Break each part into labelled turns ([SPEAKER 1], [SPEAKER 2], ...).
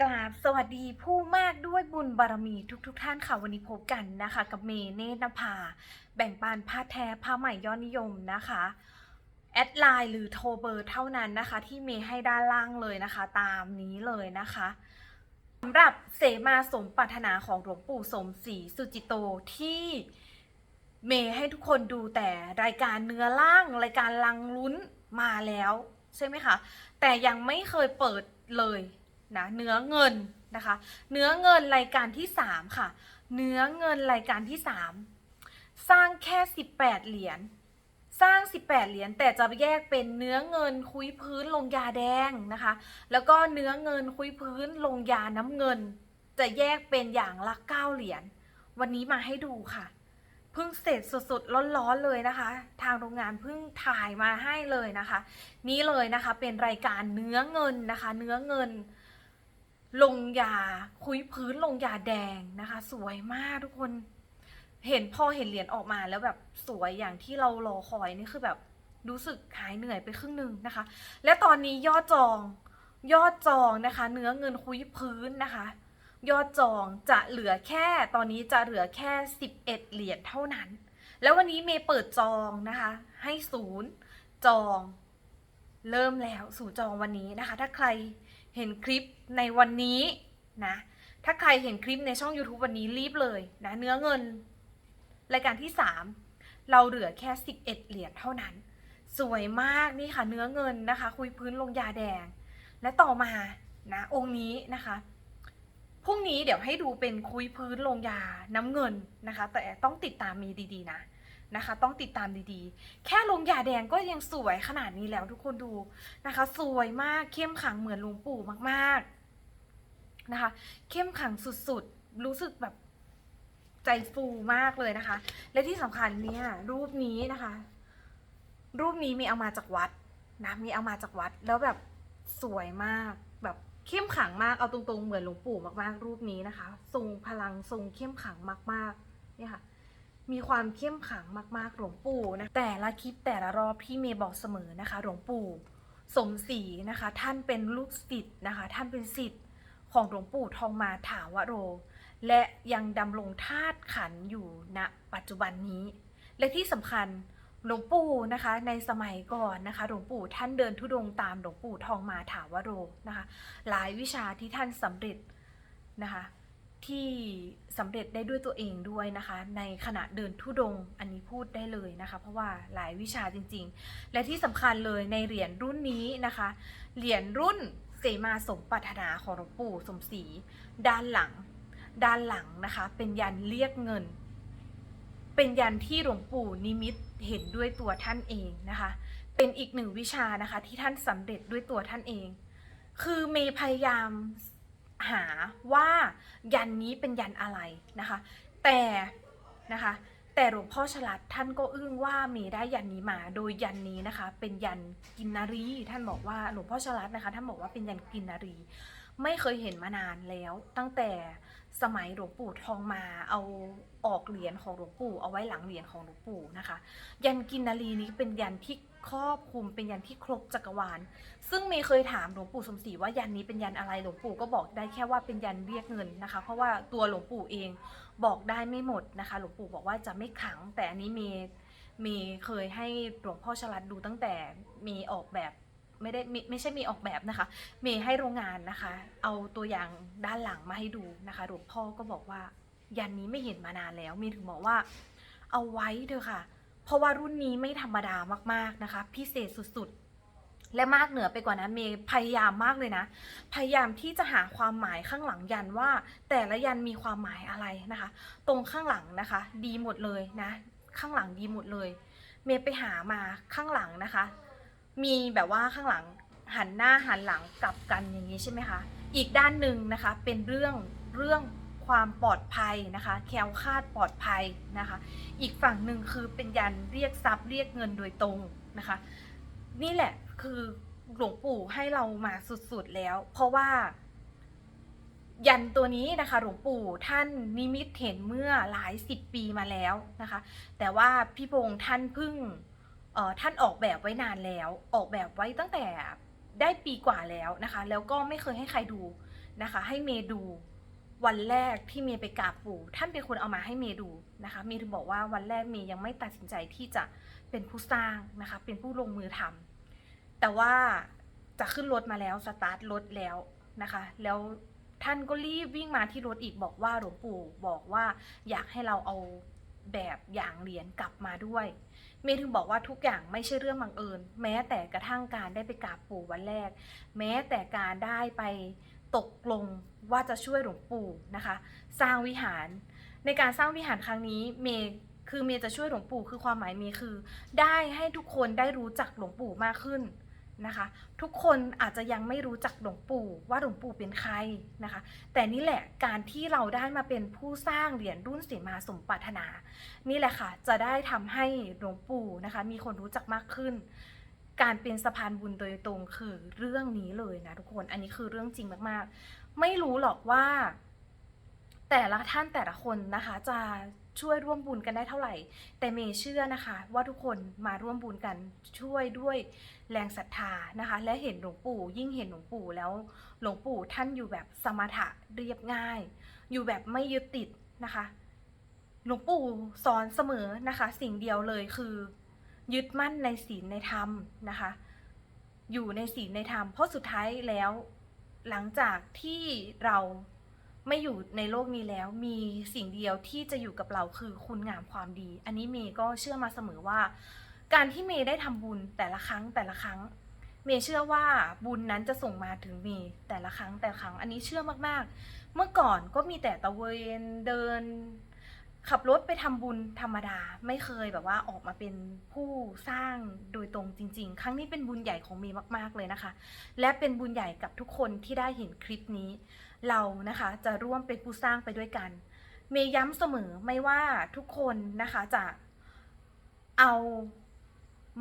[SPEAKER 1] กราบสวัสดีผู้มากด้วยบุญบารมีทุกๆทท่านค่ะ วันนี้พบกันนะคะ กับเมเนตนภา แบ่งปันผ้าแท้ผ้าใหม่ยอดนิยมนะคะ แอดไลน์หรือโทรเบอร์เท่านั้นนะคะ ที่เมย์ให้ด้านล่างเลยนะคะ ตามนี้เลยนะคะสำหรับเสมาสมปรารถนาของหลวงปู่สมศรีสุจิโตที่เมย์ให้ทุกคนดูแต่รายการเนื้อล่างรายการลังลุ้นมาแล้ว ใช่ไหมคะ แต่ยังไม่เคยเปิดเลย นะเนื้อเงินนะคะ เนื้อเงินรายการที่ 3 ค่ะ เนื้อเงินรายการที่ 3 สร้างแค่ 18 เหรียญสร้าง 18 เหรียญแต่จะแยกเป็นเนื้อเงินคุยพื้นลงยาแดงนะคะ แล้วก็เนื้อเงินคุยพื้นลงยาน้ำเงิน จะแยกเป็นอย่างละ 9 เหรียญวันนี้มาให้ดูค่ะเพิ่งเสร็จสดๆร้อนๆเลยนะคะ ทางโรงงานเพิ่งถ่ายมาให้เลยนะคะ นี่เลยนะคะเป็นรายการเนื้อเงินนะคะ เนื้อเงิน ลงยาคุยพื้นลงยาแดงนะคะ สวยมากทุกคน เห็นพอเห็นเหรียญออกมาแล้วแบบสวยอย่างที่เรารอคอยนี่คือแบบรู้สึกหายเหนื่อยไปครึ่งหนึ่งนะคะ และตอนนี้ยอดจองยอดจองนะคะ เนื้อเงินคุยพื้นนะคะ ยอดจองจะเหลือแค่ตอนนี้จะเหลือแค่ 11 เหรียญเท่านั้น แล้ววันนี้เมย์เปิดจองนะคะ ให้ศูนย์จอง เริ่มแล้วสู่จองวันนี้นะคะ ถ้าใคร เห็นคลิปในวันนี้นะถ้าใครเห็นคลิปในช่อง YouTube วันนี้รีบเลยนะเนื้อเงิน รายการที่ 3 เราเหลือแค่ 11 เหรียญเท่านั้น สวยมากนี่ค่ะเนื้อเงินนะคะ คุยพื้นลงยาแดง และต่อมานะองค์นี้นะคะพรุ่งนี้เดี๋ยวให้ดูเป็นคุยพื้นลงยาน้ำเงินนะคะ แต่ต้องติดตามมีดีๆนะ นะคะ ต้องติดตามดีๆ แค่ลงยาแดงก็ยังสวยขนาดนี้แล้วทุกคนดูนะคะ สวยมากเข้มขังเหมือนหลวงปู่มากๆนะคะ เข้มขังสุดๆ รู้สึกแบบใจฟูมากเลยนะคะ และที่สำคัญเนี่ยรูปนี้นะคะ รูปนี้มีเอามาจากวัดนะมีเอามาจากวัดแล้วแบบสวยมากแบบเข้มขังมากเอาตรงๆเหมือนหลวงปู่มากๆ รูปนี้นะคะ ทรงพลังทรงเข้มขังมากๆเนี่ยค่ะ มีความเข้มขังมากๆหลวงปู่นะแต่ละคลิปแต่ละรอบที่เมย์บอกเสมอนะคะ หลวงปู่สมศรีนะคะ ท่านเป็นลูกศิษย์นะคะ ท่านเป็นศิษย์ของหลวงปู่ทองมาถาวโร และยังดำรงธาตุขันอยู่ณปัจจุบันนี้ และที่สำคัญหลวงปู่นะคะ ในสมัยก่อนนะคะ หลวงปู่ท่านเดินทุดงค์ตามหลวงปู่ทองมาถาวโรนะคะ หลายวิชาที่ท่านสำเร็จนะคะ ที่สำเร็จได้ด้วยตัวเองด้วยนะคะ ในขณะเดินทุดงอันนี้พูดได้เลยนะคะ เพราะว่าหลายวิชาจริงๆ และที่สำคัญเลยในเหรียญรุ่นนี้นะคะ เหรียญรุ่นเสมาสมปรารถนาของหลวงปู่สมศรีด้านหลัง ด้านหลังนะคะ เป็นยันเรียกเงิน เป็นยันที่หลวงปู่นิมิตเห็นด้วยตัวท่านเองนะคะ เป็นอีกหนึ่งวิชานะคะที่ท่านสำเร็จด้วยตัวท่านเอง คือเมย์พยายาม หาว่ายันนี้เป็นยันอะไรนะคะ แต่นะคะแต่หลวงพ่อฉลัดท่านก็อึ้งว่าเมย์ได้ยันนี้มา โดยยันนี้นะคะ เป็นยันกินนารี ท่านบอกว่าหลวงพ่อฉลัดนะคะ ท่านบอกว่าเป็นยันกินนารี ไม่เคยเห็นมานานแล้ว ตั้งแต่สมัยหลวงปู่ทองมาเอาออกเหรียญของหลวงปู่เอาไว้หลังเหรียญของหลวงปู่นะคะ ยันกินนารีนี้เป็นยันที่ ครอบคลุมเป็นยันที่ครบจักรวาล ซึ่งเมย์เคยถามหลวงปู่สมศรีว่ายันนี้เป็นยันอะไรหลวงปู่ก็บอกได้แค่ว่าเป็นยันเรียกเงินนะคะ เพราะว่าตัวหลวงปู่เองบอกได้ไม่หมดนะคะ หลวงปู่บอกว่าจะไม่ขัง แต่อันนี้เมย์เมย์เคยให้หลวงพ่อชลัดดูตั้งแต่เมย์ออกแบบไม่ได้ไม่ใช่มย์ออกแบบนะคะ เมย์ให้โรงงานนะคะ เอาตัวอย่างด้านหลังมาให้ดูนะคะหลวงพ่อก็บอกว่ายันนี้ไม่เห็นมานานแล้วเมย์ถึงบอกว่าเอาไว้เถอะค่ะ เพราะว่ารุ่นนี้ไม่ธรรมดามากๆนะคะ พิเศษสุดๆ และมากเหนือไปกว่านั้นเมย์พยายามมากเลยนะ พยายามที่จะหาความหมายข้างหลังยันว่า แต่ละยันมีความหมายอะไรนะคะ ตรงข้างหลังนะคะ ดีหมดเลยนะ ข้างหลังดีหมดเลย เมย์ไปหามาข้างหลังนะคะ มีแบบว่าข้างหลังหันหน้าหันหลังกลับกันอย่างนี้ใช่ไหมคะ อีกด้านหนึ่งนะคะเป็นเรื่องเรื่อง ความปลอดภัยนะคะแคล้วคลาดปลอดภัยนะคะ อีกฝั่งหนึ่งคือเป็นยันเรียกทรัพย์เรียกเงินโดยตรงนะคะ นี่แหละคือหลวงปู่ให้เรามาสุดๆแล้ว เพราะว่า ยันตัวนี้นะคะ หลวงปู่ท่านนิมิตเห็นเมื่อหลายสิบปีมาแล้วนะคะ แต่ว่าพี่พงษ์ท่านพิ่งท่านออกแบบไว้นานแล้ว ออกแบบไว้ตั้งแต่ได้ปีกว่าแล้วนะคะ แล้วก็ไม่เคยให้ใครดูนะคะ ให้เมย์ดู วันแรกที่เมย์ไปกราบปู่ ท่านเป็นคนเอามาให้เมย์ดูนะคะเมย์ถึงบอกว่าวันแรกเมย์ยังไม่ตัดสินใจที่จะเป็นผู้สร้างนะคะ เป็นผู้ลงมือทำแต่ว่าจะขึ้นรถมาแล้วสตาร์ทรถแล้วนะคะ แล้วท่านก็รีบวิ่งมาที่รถอีกบอกว่าหลวงปู่บอกว่าอยากให้เราเอาแบบอย่างเหรียญกลับมาด้วย เมย์ถึงบอกว่าทุกอย่างไม่ใช่เรื่องบังเอิญ แม้แต่กระทั่งการได้ไปกราบปู่วันแรก แม้แต่การได้ไป ตกลงว่าจะช่วยหลวงปู่นะคะ สร้างวิหาร ในการสร้างวิหารครั้งนี้เมย์คือเมย์จะช่วยหลวงปู่คือความหมายเมย์คือ ได้ให้ทุกคนได้รู้จักหลวงปู่มากขึ้นนะคะ ทุกคนอาจจะยังไม่รู้จักหลวงปู่ว่าหลวงปู่เป็นใครนะคะ แต่นี่แหละการที่เราได้มาเป็นผู้สร้างเหรียญรุ่นเสมาสมปรารถนา นี่แหละค่ะจะได้ทำให้หลวงปู่นะคะ มีคนรู้จักมากขึ้น การเป็นสะพานบุญโดยตรงคือเรื่องนี้เลยนะทุกคน อันนี้คือเรื่องจริงมากๆ ไม่รู้หรอกว่า แต่ละท่านแต่ละคนนะคะ จะช่วยร่วมบุญกันได้เท่าไหร่ แต่เมย์เชื่อนะคะ ว่าทุกคนมาร่วมบุญกันช่วยด้วยแรงศรัทธานะคะ และเห็นหลวงปู่ยิ่งเห็นหลวงปู่แล้วหลวงปู่ท่านอยู่แบบสมถะเรียบง่าย อยู่แบบไม่ยึดติดนะคะ หลวงปู่สอนเสมอนะคะ สิ่งเดียวเลยคือ ยึดมั่นในศีลในธรรมนะคะ อยู่ในศีลในธรรม เพราะสุดท้ายแล้วหลังจากที่เราไม่อยู่ในโลกนี้แล้ว มีสิ่งเดียวที่จะอยู่กับเราคือคุณงามความดี อันนี้เมย์ก็เชื่อมาเสมอว่า การที่เมย์ได้ทำบุญแต่ละครั้งแต่ละครั้ง เมย์เชื่อว่าบุญนั้นจะส่งมาถึงเมย์แต่ละครั้งแต่ละครั้ง อันนี้เชื่อมากๆ เมื่อก่อนก็มีแต่ตะเวนเดิน ขับรถไปทำบุญธรรมดา ไม่เคยแบบว่าออกมาเป็นผู้สร้างโดยตรงจริง ๆ ครั้งนี้เป็นบุญใหญ่ของเมย์มาก ๆเลยนะคะ และเป็นบุญใหญ่กับทุกคนที่ได้เห็นคลิปนี้ เรานะคะจะร่วมเป็นผู้สร้างไปด้วยกัน เมย์ย้ำเสมอไม่ว่าทุกคนนะคะจะเอา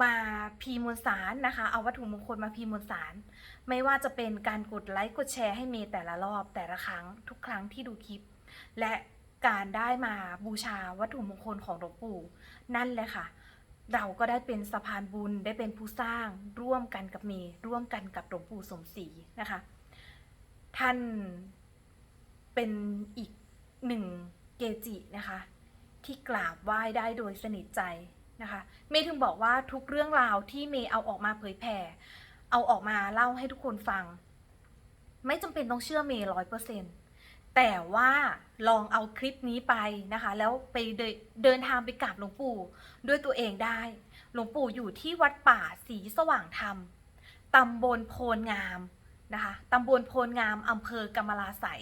[SPEAKER 1] มาพีมวลสารนะคะ เอาวัตถุมงคลมาพีมวลสาร ไม่ว่าจะเป็นการกดไลค์กดแชร์ให้เมย์แต่ละรอบแต่ละครั้งทุกครั้งที่ดูคลิป และ การได้มาบูชาวัตถุมงคลของหลวงปู่ นั่นแหละค่ะ เราก็ได้เป็นสะพานบุญได้เป็นผู้สร้างร่วมกันกับเมย์ร่วมกันกับหลวงปู่สมศรีนะคะ ท่านเป็นอีกหนึ่งเกจินะคะ ที่กราบไหว้ได้โดยสนิทใจนะคะเมย์ถึงบอกว่าทุกเรื่องราวที่เมย์เอาออกมาเผยแผ่เอาออกมาเล่าให้ทุกคนฟัง ไม่จำเป็นต้องเชื่อเมย์ร้อยเปอร์เซ็นต์ แต่ว่าลองเอาคลิปนี้ไปนะคะ แล้วไปเดเดินทางไปกราบหลวงปู่ด้วยตัวเองได้ หลวงปู่อยู่ที่วัดป่าศรีสว่างธรรมตำบลโพนงามนะคะตำบลโพนงามอำเภอกำมะลาไสย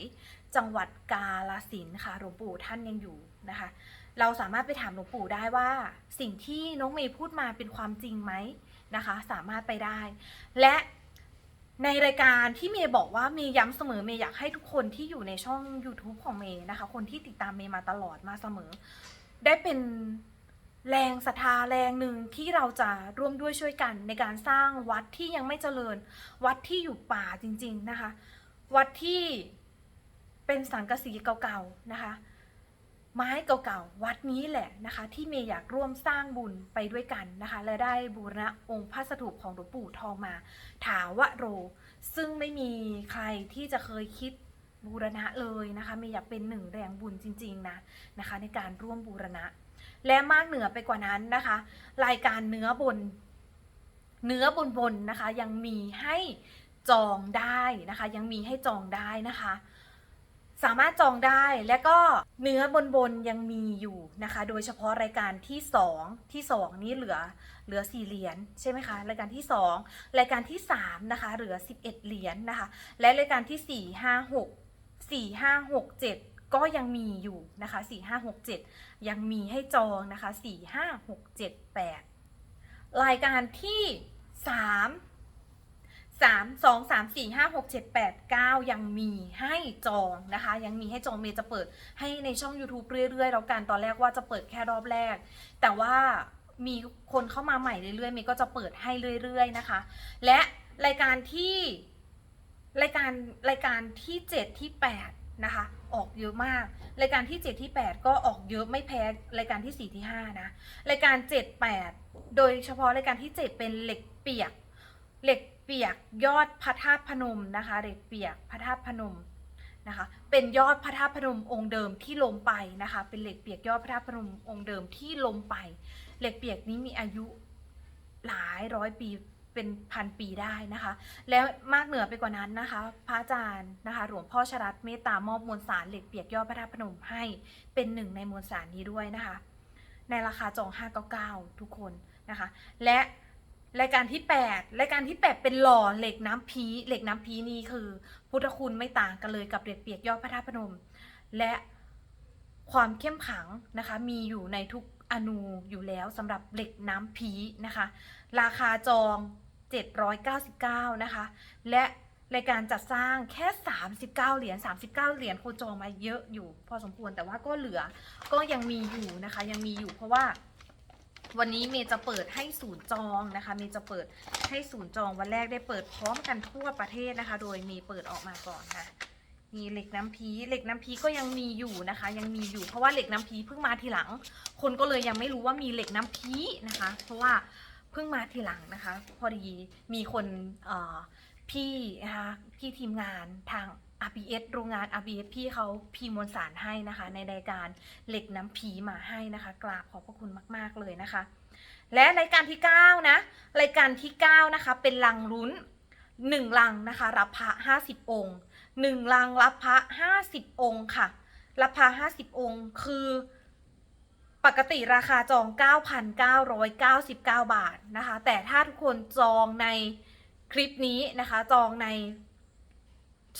[SPEAKER 1] จังหวัดกาลสินค่ะหลวงปู่ท่านยังอยู่นะคะ เราสามารถไปถามหลวงปู่ได้ว่า สิ่งที่น้องเมย์พูดมาเป็นความจริงไหมนะคะ สามารถไปได้ และ ในรายการที่เมย์บอกว่าเมย์ย้ำเสมอเมย์อยากให้ทุกคนที่อยู่ในช่อง YouTube ของเมย์นะคะ คนที่ติดตามเมย์มาตลอดมาเสมอ ได้เป็นแรงศรัทธาแรงหนึ่งที่เราจะร่วมด้วยช่วยกัน ในการสร้างวัดที่ยังไม่เจริญ วัดที่อยู่ป่าจริง ๆนะคะ วัดที่เป็นสังกะสีเก่าๆนะคะ ไม้เก่าๆ วัดนี้แหละนะคะ ที่เมย์อยากร่วมสร้างบุญไปด้วยกันนะคะ และได้บูรณะองค์พระสถูปของหลวงปู่ทองมา ถาวโร ซึ่งไม่มีใครที่จะเคยคิดบูรณะเลยนะคะเมย์อยากเป็นหนึ่งแรงบุญจริงๆนะนะคะ ในการร่วมบูรณะ และมากเหนือไปกว่านั้นนะคะ รายการเนื้อบนเนื้อบนบนนะคะ ยังมีให้จองได้นะคะ ยังมีให้จองได้นะคะ สามารถจองได้และก็เนื้อบนบนยังมีอยู่นะคะ โดยเฉพาะรายการที่สองที่สองนี้เหลือเหลือสี่เหรียญใช่ไหมคะ รายการที่สองรายการที่สามนะคะ เหลือสิบเอ็ดเหรียญนะคะ และรายการที่สี่ห้าหกสี่ห้าหกเจ็ดก็ยังมีอยู่นะคะสี่ห้าหกเจ็ดยังมีให้จองนะคะสี่ห้าหกเจ็ดแปดรายการที่สาม สามสองสามสี่ห้าหกเจ็ดแปดเก้ายังมีให้จองนะคะ ยังมีให้จองเมย์จะเปิดให้ในช่อง YouTube เรื่อยๆ แล้วกันตอนแรกว่าจะเปิดแค่รอบแรก แต่ว่ามีคนเข้ามาใหม่เรื่อยๆเมย์ก็จะเปิดให้เรื่อยๆนะคะ และรายการที่รายการรายการที่7ที่8นะคะ ออกเยอะมาก รายการที่ 7 ที่ 8 ก็ออกเยอะไม่แพ้รายการที่ 4 ที่ 5 นะ รายการ 7 8 โดยเฉพาะรายการที่ 7 เป็นเหล็กเปียก เหล็ก เปียกยอดพระธาตุพนมนะคะเหล็กเปียกพระธาตุพนมนะคะเป็นยอดพระธาตุพนมองค์เดิมที่ล้มไปนะคะเป็นเหล็กเปียกยอดพระธาตุพนมองค์เดิมที่ล้มไป เหล็กเปียกนี้มีอายุหลายร้อยปีเป็นพันปีได้นะคะ แล้วมากเหนือไปกว่านั้นนะคะ พระอาจารย์นะคะ หลวงพ่อชรัตเมตตามอบมวลสารเหล็กเปียกยอดพระธาตุพนมให้เป็นหนึ่งในมวลสารนี้ด้วยนะคะ ในราคาจอง599 ทุกคนนะคะ และ รายการที่ 8 รายการที่ 8 เป็นหล่อเหล็กน้ำพีเหล็กน้ำพีนี่คือ พุทธคุณไม่ต่างกันเลยกับเหล็กเปียกยอดพระธาตุพนม และความเข้มขังนะคะ มีอยู่ในทุกอนูอยู่แล้วสำหรับเหล็กน้ำพีนะคะ ราคาจอง 799 นะคะ และรายการจัดสร้างแค่ 39 เหรียญ 39 เหรียญคนจองมาเยอะอยู่ พอสมควรแต่ว่าก็เหลือก็ยังมีอยู่นะคะ ยังมีอยู่เพราะว่า วันนี้เมย์จะเปิดให้ศูนย์จองนะคะ เมย์จะเปิดให้ศูนย์จองวันแรกได้เปิดพร้อมกันทั่วประเทศนะคะ โดยเมย์เปิดออกมาก่อนนะมีเหล็กน้ำพีเหล็กน้ำพีก็ยังมีอยู่นะคะ ยังมีอยู่เพราะว่าเหล็กน้ำพีเพิ่งมาทีหลัง คนก็เลยยังไม่รู้ว่ามีเหล็กน้ำพีนะคะ เพราะว่าเพิ่งมาทีหลังนะคะ พอดีมีคนพี่นะคะพี่ทีมงานทาง RBS โรงงาน RBS พี่เขาพีมวลสารให้นะคะ ในรายการเหล็กน้ำผีมาให้นะคะกราบขอบพระคุณมากๆเลยนะคะ และรายการที่ 9 นะ รายการที่ 9 นะคะ เป็นลังลุ้น 1 ลังนะคะ รับพระ 50 องค์ 1 ลังรับพระ 50 องค์ค่ะ รับพระ 50 องค์คือปกติราคาจอง 9,999 บาทนะคะ แต่ถ้าทุกคนจองในคลิปนี้นะคะ จองใน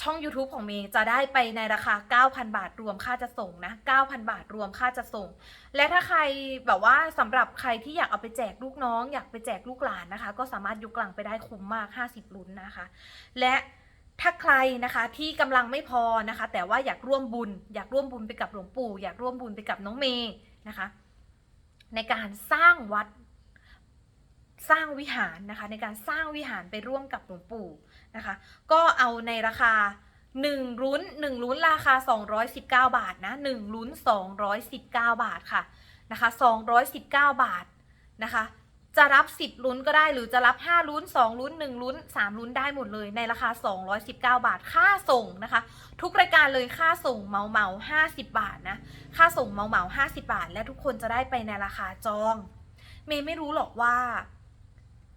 [SPEAKER 1] ช่อง YouTube ของเมย์จะได้ไปในราคา 9,000 บาทรวมค่าจะส่งนะ 9,000 บาทรวมค่าจะส่ง และถ้าใครแบบว่าสำหรับใครที่อยากเอาไปแจกลูกน้อง อยากไปแจกลูกหลานนะคะ ก็สามารถยกกลังไปได้คุ้มมาก 50 ลุ้นนะคะ และถ้าใครนะคะที่กำลังไม่พอนะคะ แต่ว่าอยากร่วมบุญ อยากร่วมบุญไปกับหลวงปู่ อยากร่วมบุญไปกับน้องเมย์นะคะ ในการสร้างวัด สร้างวิหารนะคะ ในการสร้างวิหารไปร่วมกับหลวงปู่นะคะ ก็เอาในราคา 1 ลุ้น 1 ลุ้นราคา 219 บาทนะ1ลุ้น 219 บาทค่ะนะคะ219 บาทนะคะจะรับ 10 ลุ้นก็ได้หรือจะรับ 5 ลุ้น 2 ลุ้น 1 ลุ้น 3 ลุ้นได้หมดเลยในราคา 219 บาทค่าส่งนะคะ ทุกรายการเลยค่าส่งเมาเมา50 บาทนะค่าส่งเมาเมา50 บาท และทุกคนจะได้ไปในราคาจอง เมย์ไม่รู้หรอกว่า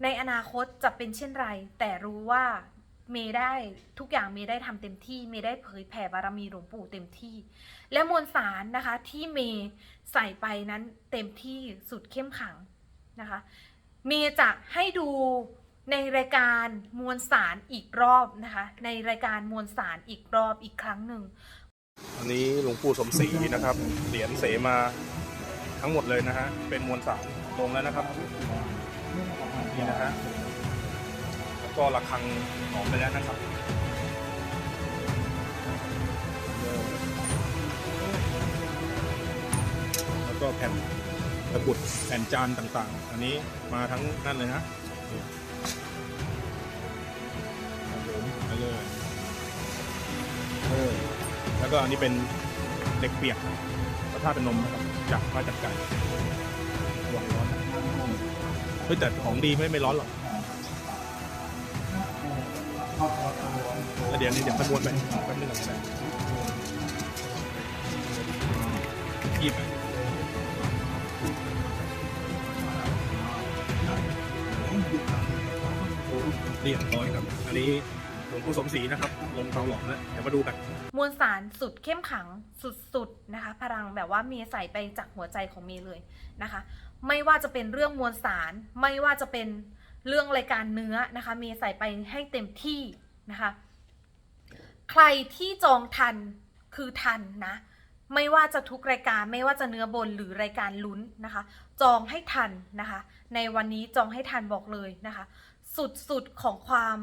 [SPEAKER 1] ในอนาคตจะเป็นเช่นไร แต่รู้ว่าเมย์ได้ทุกอย่างเมย์ได้ทำเต็มที่เมย์ได้เผยแผ่บารมีหลวงปู่เต็มที่ และมวลสารนะคะที่เมย์ใส่ไปนั้นเต็มที่สุดเข้มขังนะคะ เมย์จะให้ดูในรายการมวลสารอีกรอบนะคะ ในรายการมวลสารอีกรอบอีกครั้งหนึ่ง
[SPEAKER 2] อันนี้หลวงปู่สมศรีนะครับเหรียญเสมาทั้งหมดเลยนะฮะเป็นมวลสารลงแล้วนะครับ นี่นะฮะแล้วก็ระฆังหอมไปแล้วนะครับแล้วก็แผ่นตะกุดแผ่นจานต่างๆ อันนี้มาทั้งนั่นเลยนะไปเลยเออแล้วก็อันนี้เป็นเหล็กเปียกพระธาตุเป็นนมนะครับจากมาจากไก่รวังร้อนนะ ฮ้ยแต่ของดีไม่ไม่ร้อนหรอกแล้วเดี๋ยวนี้เดี๋ยวขมวนไปแป๊บนึงก่อนก็ได้หยิบเรียบร้อยครับ อันนี้หลวงปู่สมศรีนะครับ ลงเตาหลอมแล้วเดี๋ยวมาดูกัน
[SPEAKER 1] วลสารสุดเข้มขังสุดๆนะคะ พลังแบบว่าเมย์ใส่ไปจากหัวใจของเมย์เลยนะคะ ไม่ว่าจะเป็นเรื่องมวลสาร ไม่ว่าจะเป็นเรื่องรายการเนื้อนะคะเมย์ใส่ไปให้เต็มที่นะคะ ใครที่จองทันคือทันนะ ไม่ว่าจะทุกรายการไม่ว่าจะเนื้อบนหรือรายการลุ้นนะคะ จองให้ทันนะคะ ในวันนี้จองให้ทันบอกเลยนะคะ สุดๆของความ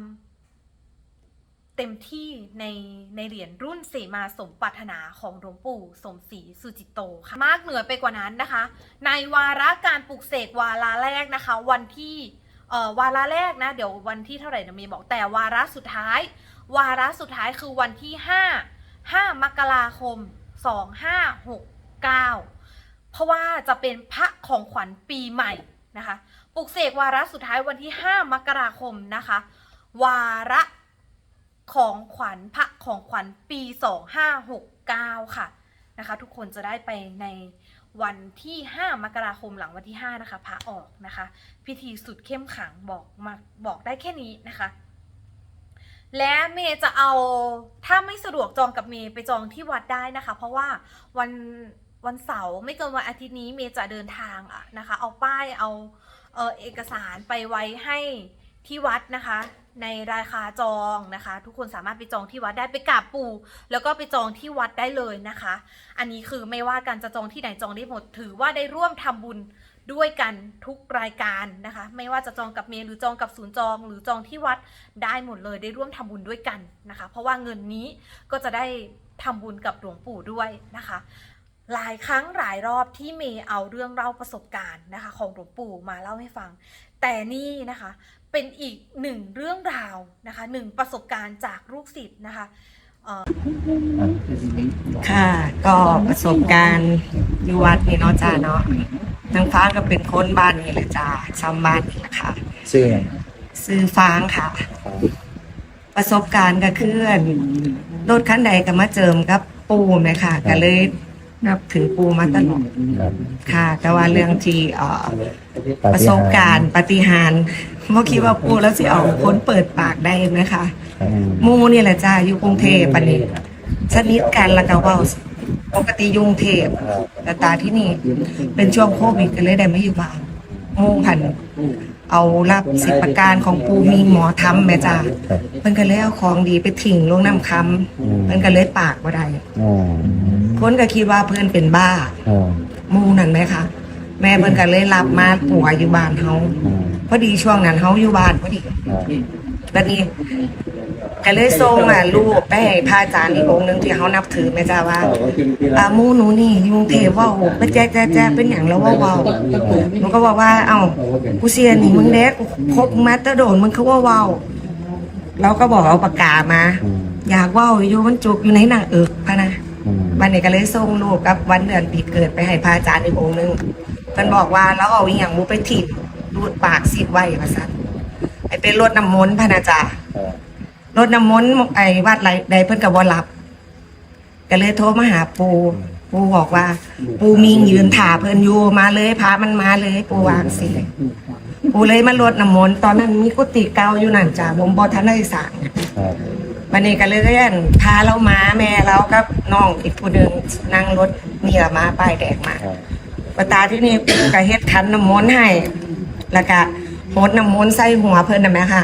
[SPEAKER 1] เต็มที่ในในเหรียญรุ่นเสมาสมปรารถนาของหลวงปู่สมศรีสุจิตโตค่ะ มากเหนือไปกว่านั้นนะคะ ในวาระการปลุกเสกวาระแรกนะคะ วันที่เอ่อวาระแรกนะเดี๋ยววันที่เท่าไหร่นะเมย์บอกแต่วาระสุดท้าย วาระสุดท้ายคือวันที่ 5 5 มกราคม 2569 เพราะว่าจะเป็นพระของขวัญปีใหม่นะคะ ปลุกเสกวาระสุดท้ายวันที่ 5 มกราคมนะคะ วาระ ของขวัญพระของขวัญปี 2569 ค่ะนะคะ ทุกคนจะได้ไปในวันที่ 5 มกราคมหลังวันที่ 5 นะคะพระออกนะคะ พิธีสุดเข้มขังบอกมาบอกได้แค่นี้นะคะ และเมย์จะเอาถ้าไม่สะดวกจองกับเมย์ไปจองที่วัดได้นะคะ เพราะว่าวันวันเสาร์ไม่เกินวันอาทิตย์นี้เมย์จะเดินทางอะนะคะ เอาป้ายเอาเออเอกสารไปไว้ให้ ที่วัดนะคะ ในราคาจองนะคะ ทุกคนสามารถไปจองที่วัดได้ไปกราบปู่แล้วก็ไปจองที่วัดได้เลยนะคะ อันนี้คือไม่ว่ากันจะจองที่ไหนจองได้หมด ถือว่าได้ร่วมทำบุญด้วยกันทุกรายการนะคะ ไม่ว่าจะจองกับเมย์หรือจองกับศูนย์จอง หรือจองที่วัดได้หมดเลยได้ร่วมทำบุญด้วยกันนะคะ เพราะว่าเงินนี้ก็จะได้ทำบุญกับหลวงปู่ด้วยนะคะ หลายครั้งหลายรอบที่เมย์เอาเรื่องเล่าประสบการณ์นะคะ ของหลวงปู่มาเล่าให้ฟัง แต่นี่นะคะ เป็นอีกหนึ่งเรื่องราวนะคะหนึ่งประสบการณ์จากลูกศิษย์นะคะ
[SPEAKER 3] ค่ะก็ประสบการณ์อยู่วัดนี่เนาะจ้าเนาะทางฟ้าก็เป็นคนบ้านนี่แหละจ้าชาวบ้านนี่แหละค่ะ
[SPEAKER 4] ชื่ออย่าง
[SPEAKER 3] ซื้อฟางค่ะ ประสบการณ์ก็คือรถคันใดก็มาเจิมกับปูไหมค่ะก็เลย นับถือปูมาตลอด
[SPEAKER 4] ครับ
[SPEAKER 3] ค่ะ แต่ว่าเรื่องที่เอ่อประสบการณ์ปาฏิหารย์บ่คิดว่าปูแล้วสิเอาคนเปิดปากได้ไหมคะ
[SPEAKER 4] ครับ
[SPEAKER 3] หมูนี่แหละจ้าอยู่กรุงเทพปานนี้ชนิดกันแล้วก็เว้าปกติอยุงเทพแต่ตาที่นี่เป็นช่วงโควิดก็เลยได้ไม่อยู่บ้านหมูพันเอารับสิบประการของปูมีหมอทำแม่จ้า
[SPEAKER 4] ครับ
[SPEAKER 3] เพิ่นก็เลยเอาของดีไปทิ้งลงน้ำคำ
[SPEAKER 4] อืม
[SPEAKER 3] เพิ่นก็เลยปากบ่ได้
[SPEAKER 4] อ๋อ
[SPEAKER 3] คนก็คิดว่าเพิ่นเป็นบ้า
[SPEAKER 4] อ๋อ
[SPEAKER 3] หมูนั่นไหมคะแม่เพิ่นก็เลยรับมาปัวอยู่บ้านเฮา
[SPEAKER 4] อ๋อ
[SPEAKER 3] พอดีช่วงนั้นเฮาอยู่บ้านพอดี
[SPEAKER 4] อ๋อ
[SPEAKER 3] บัดนี้ก็เลยส่งอะรูปไปให้พระอาจารย์อีกองค์หนึงที่เขานับถือแม่จ้าว่าอ่าหมูหนูนี่อยุงเทพเว่าไปแจ๊ะแจ๊ะแจ๊ะเป็นอย่างแล้วเว่าเว่าหนูก็บอกว่า เอ้ากูเสียนี่มึงเด็กคบมาแตะโดนมึงเขาว่าเว่าเราก็บอกเอาปากกามา
[SPEAKER 4] อืม
[SPEAKER 3] อยากเว่าอยู่มันจุกอยู่ในหนังเอิกพะนะ
[SPEAKER 4] อืม
[SPEAKER 3] วันนี้ก็เลยส่งรูปกับวันเดือนปีเกิดไปให้พระอาจารย์อีกองค์หนึงเพิ่นบอกว่าแล้วเอาอีหยังมูไปถิ่มรูดปากซีดไว้ว่าซั่นไอเป็นรดน้ำมนต์พระนะจ๊ะ
[SPEAKER 4] อ๋อ
[SPEAKER 3] รดน้ำมนต์ไอ้วัดไรใดเพิ่นก็บ่รับก็เลยโทรมาหาปูปูบอกว่า ปูมิงยืนถ่าเพิ่นอยู่มาเลยพามันมาเลย ปูวางสิปูเลยมารดน้ำมนต์ตอนนั้นมีกุฏิเก่าอยู่นั่นจ้ะผมบ่ทันได้สร้าง วันนี้ก็เลยเรียนพาเรามาแม่เรากับน้องอีกผู้หนึงนั่งรถนี่ละมาป้ายแดงมา
[SPEAKER 4] ครับ
[SPEAKER 3] ปตาที่นี่ปูก็เฮ็ดขันน้ำมนต์ให้ แล้วก็โหดน้ำมนต์ใส่หัวเพิ่นน่ะแม่ค่ะ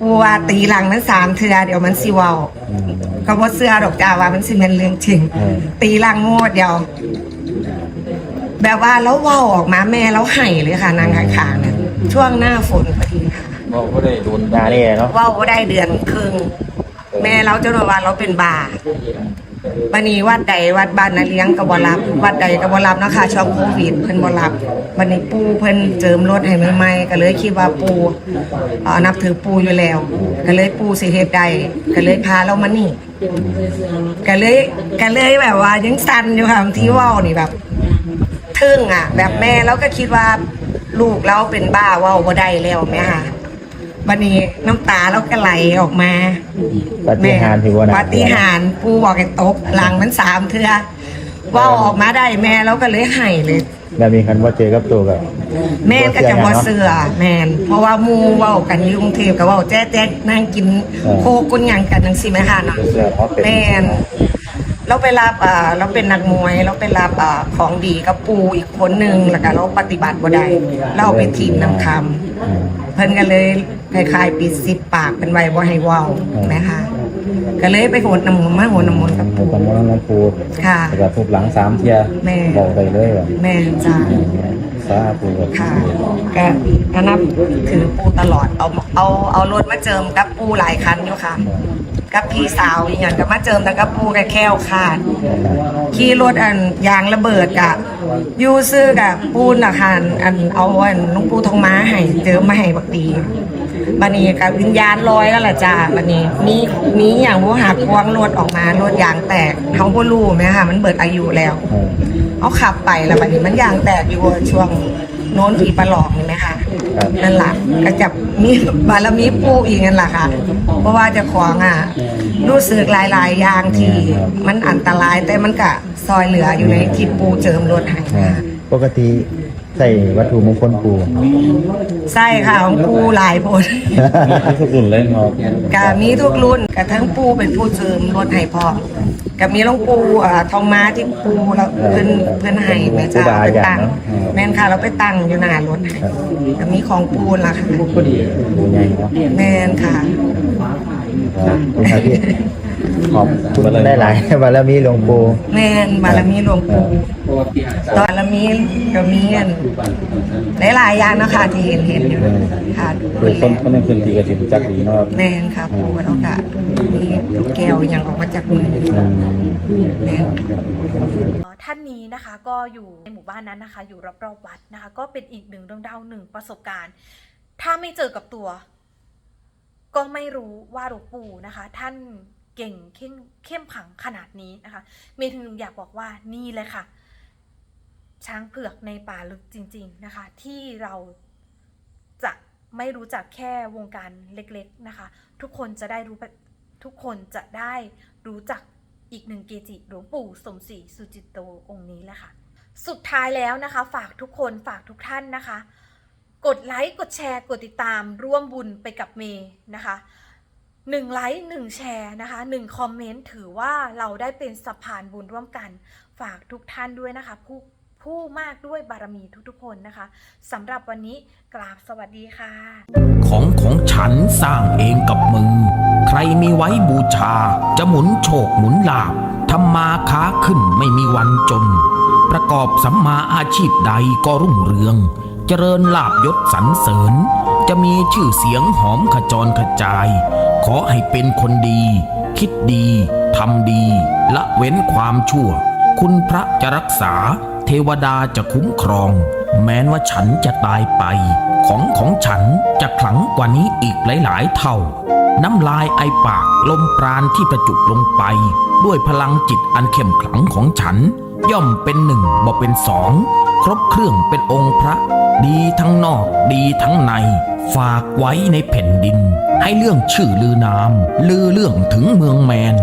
[SPEAKER 3] ปูว่าตีหลังนั้นสามเทื่อเดี๋ยวมันสิเว้า
[SPEAKER 4] อืม
[SPEAKER 3] ก็บ่เสื้อดอกจ้าว่ามันสิเป็นเรื่องจริง
[SPEAKER 4] อืม
[SPEAKER 3] ตีหลังโง่เดียว แบบว่าแล้วเว้าออกมาแม่แล้วไห้เลยค่ะ นางขางๆเนี่ยช่วงหน้าฝนพอดีค่ะ
[SPEAKER 4] บอกว่าได้โดนยานี่เนาะ
[SPEAKER 3] เว้าบ่ได้เดือนครึ่ง แม่เราเจะว่าเราเป็นบาบันนี้วัดใดวัดบ้านนาเลี้ยงก็บ่รับ วัดใดก็บ่รับนะคะช่วงโควิดเพิ่นบรับบันนี้ปูเพิ่นเจิมรถให้ใหม่ๆก็เลยคิดว่าปูเอ่อนับถือปูอยู่แล้ว ก็เลยปูสิเฮ็ดได้ก็เลยพาเรามานี่ก็เลยก็เลยแบบว่ายังสั่นอยู่ค่ะบางที่ว่านี่แบบทึ่งอะ แบบแม่แล้วก็คิดว่าลูกเราเป็นบ้าว่าบ่ได้แล้วแม่ค่ะ วันนี้น้ำตาเราก็ไหลออกมา
[SPEAKER 4] ปฏิหารย์ถือว่านะ
[SPEAKER 3] ปาฏิหารย์ปูบอกให้ตบหลังมันสามเทือเว่าออกมาได้แม่เราก็เลยให้เลย
[SPEAKER 4] แล้วมีคันว่าเจอกับตัวกับ
[SPEAKER 3] แม่ก็จะบ่เสือแม่นเพราะว่าหมูเว้ากันอยู่กรุงเทพก็เว้าแจ๊แจ๊กนั่งกินโคกุนหยังกันจังซี่แม่ค่ะเนาะ
[SPEAKER 4] เสื้อเพราะเป็น
[SPEAKER 3] แม่น เราไปรับอ่าเราเป็นนักมวย เราไปรับอ่าของดีกับปูอีกคนหนึ่งแล้วก็เราปฏิบัติบ่ได้เราเอาไป็นทีมนำคำ
[SPEAKER 4] อืม
[SPEAKER 3] เพิ่นก็เลยคล้ายๆปิดสิบปากเป็นไว้บ่ให้เว้านะคะก็เลยไปโหดน้ำมนต์มาโหดน้ำมนต์กับ
[SPEAKER 4] ปู
[SPEAKER 3] ปู
[SPEAKER 4] ตำมน้ำปู
[SPEAKER 3] ค่ะ
[SPEAKER 4] แล้วก็ทุบหลังสามเทีย
[SPEAKER 3] แม่
[SPEAKER 4] บอกไปเลยว่า
[SPEAKER 3] แม่นจ้า
[SPEAKER 4] สาธุกับ
[SPEAKER 3] ค่ะก็ก็นับถือปูตลอดเอาเอาเอารถมาเจิมกับปูหลายคันอยู่ค่ะ กับพี่สาวอีกอย่างก็มาเจิมแต่กับปูกับแค้วขาดขี่รถอันยางระเบิดกะอยูซื้อกับปูนอาคารอันเอาอันลุงปูทองม้าให้เจอมาให้บักตีบันนี้กับวิญญาณลอยแล้วล่ะจ้าบันนี้มีมีอย่างว่าหักควงรถออกมารถยางแตกเขาบ่รู้ไหมคะมันเบิดอายุแล้ว เอาขับไปแล้วบันนี้มันยางแตกอยู่ช่วง โน้นผีปลาหลอกเห็นไหมคะ
[SPEAKER 4] ครับ
[SPEAKER 3] นั่นแหละก็จะมีบารมีปูอีกนั่นแหละค่ะ เพราะว่าเจะของอะรู้สึกหลายๆอย่างที่มันอันตรายแต่มันก็ซอยเหลืออยู่ในที่ปูเจิมรถให้
[SPEAKER 4] อ่า
[SPEAKER 3] ค่ะ
[SPEAKER 4] ปกติ ใส่วัตถุมงคลปู
[SPEAKER 3] ใช่ค่ะของปูหลายผล
[SPEAKER 4] ทุกรุ่นเลยเนาะ
[SPEAKER 3] ก็มีทุกรุ่นกระทั่งปูเป็นผู้เจิมรถให้พร้อมก็มีหลวงปูอ่าทองม้าที่ปูแล้วเพิ่นเพิ่นให้แม่จ้าไปตั้งแม่นค่ะเราไปตั้งอยู่หน้ารถให้ก็มีของปูล่ะค่ะ
[SPEAKER 4] ปูใหญ่เนาะ
[SPEAKER 3] แม่นค่ะ
[SPEAKER 4] ครับคุณครับพี่ ขอบคุณได้หลายๆบารมีหลวงปู่
[SPEAKER 3] แม่นบารมีหลวงปู่ตอนละมีก็มีอันหลายๆอย่างนะคะที่เห็นเห็นอยู่ค่ะ
[SPEAKER 4] คือคนคนในพื้นที่ก็สิรู้จักดีเนาะครับ
[SPEAKER 3] แม่นค่ะปู่แล้วก็มีแก้วอหย่างออกมาจากมือ
[SPEAKER 4] อืม
[SPEAKER 3] แม่น
[SPEAKER 1] เอ่อท่านนี้นะคะก็อยู่ในหมู่บ้านนั้นนะคะ อยู่รอบๆวัดนะคะ ก็เป็นอีกหนึ่งเรื่องเล่าหนึ่งประสบการณ์ ถ้าไม่เจอกับตัว ก็ไม่รู้ว่าหลวงปู่นะคะ ท่าน เก่งเข้มเข้มขังขนาดนี้นะคะ เมย์ถึงอยากบอกว่านี่เลยค่ะ ช้างเผือกในป่าลึกจริง ๆนะคะ ที่เราจะไม่รู้จักแค่วงการเล็กๆนะคะ ทุกคนจะได้รู้ทุกคนจะได้รู้จักอีกหนึ่งเกจิหลวงปู่สมศรีสุจิตโตองค์นี้แหละค่ะ สุดท้ายแล้วนะคะ ฝากทุกคนฝากทุกท่านนะคะ กดไลค์กดแชร์กดติดตามร่วมบุญไปกับเมย์นะคะ หนึ่งไลค์หนึ่งแชร์นะคะหนึ่งคอมเมนต์ถือว่าเราได้เป็นสะพานบุญร่วมกัน ฝากทุกท่านด้วยนะคะ ผู้ผู้มากด้วยบารมีทุกๆคนนะคะสำหรับวันนี้กราบสวัสดีค่ะ
[SPEAKER 5] ของของฉันสร้างเองกับมือใครมีไว้บูชา จะหมุนโชคหมุนลาบทำมาค้าขึ้นไม่มีวันจน ประกอบสัมมาอาชีพใดก็รุ่งเรือง เจริญลาบยศสรรเสริญ จะมีชื่อเสียงหอมขจรขจาย ขอให้เป็นคนดี คิดดีทำดี ละเว้นความชั่ว คุณพระจะรักษา เทวดาจะคุ้มครอง แม้นว่าฉันจะตายไป ของของฉันจะขลังกว่านี้อีกหลาย ๆ เท่า น้ำลายไอปากลมปราณที่ประจุลงไป ด้วยพลังจิตอันเข้มขลังของฉัน ย่อมเป็นหนึ่งบ่เป็นสอง ครบเครื่องเป็นองค์พระ ดีทั้งนอกดีทั้งใน ฝากไว้ในแผ่นดิน ให้เรื่องชื่อลือนาม ลือเรื่องถึงเมืองแมน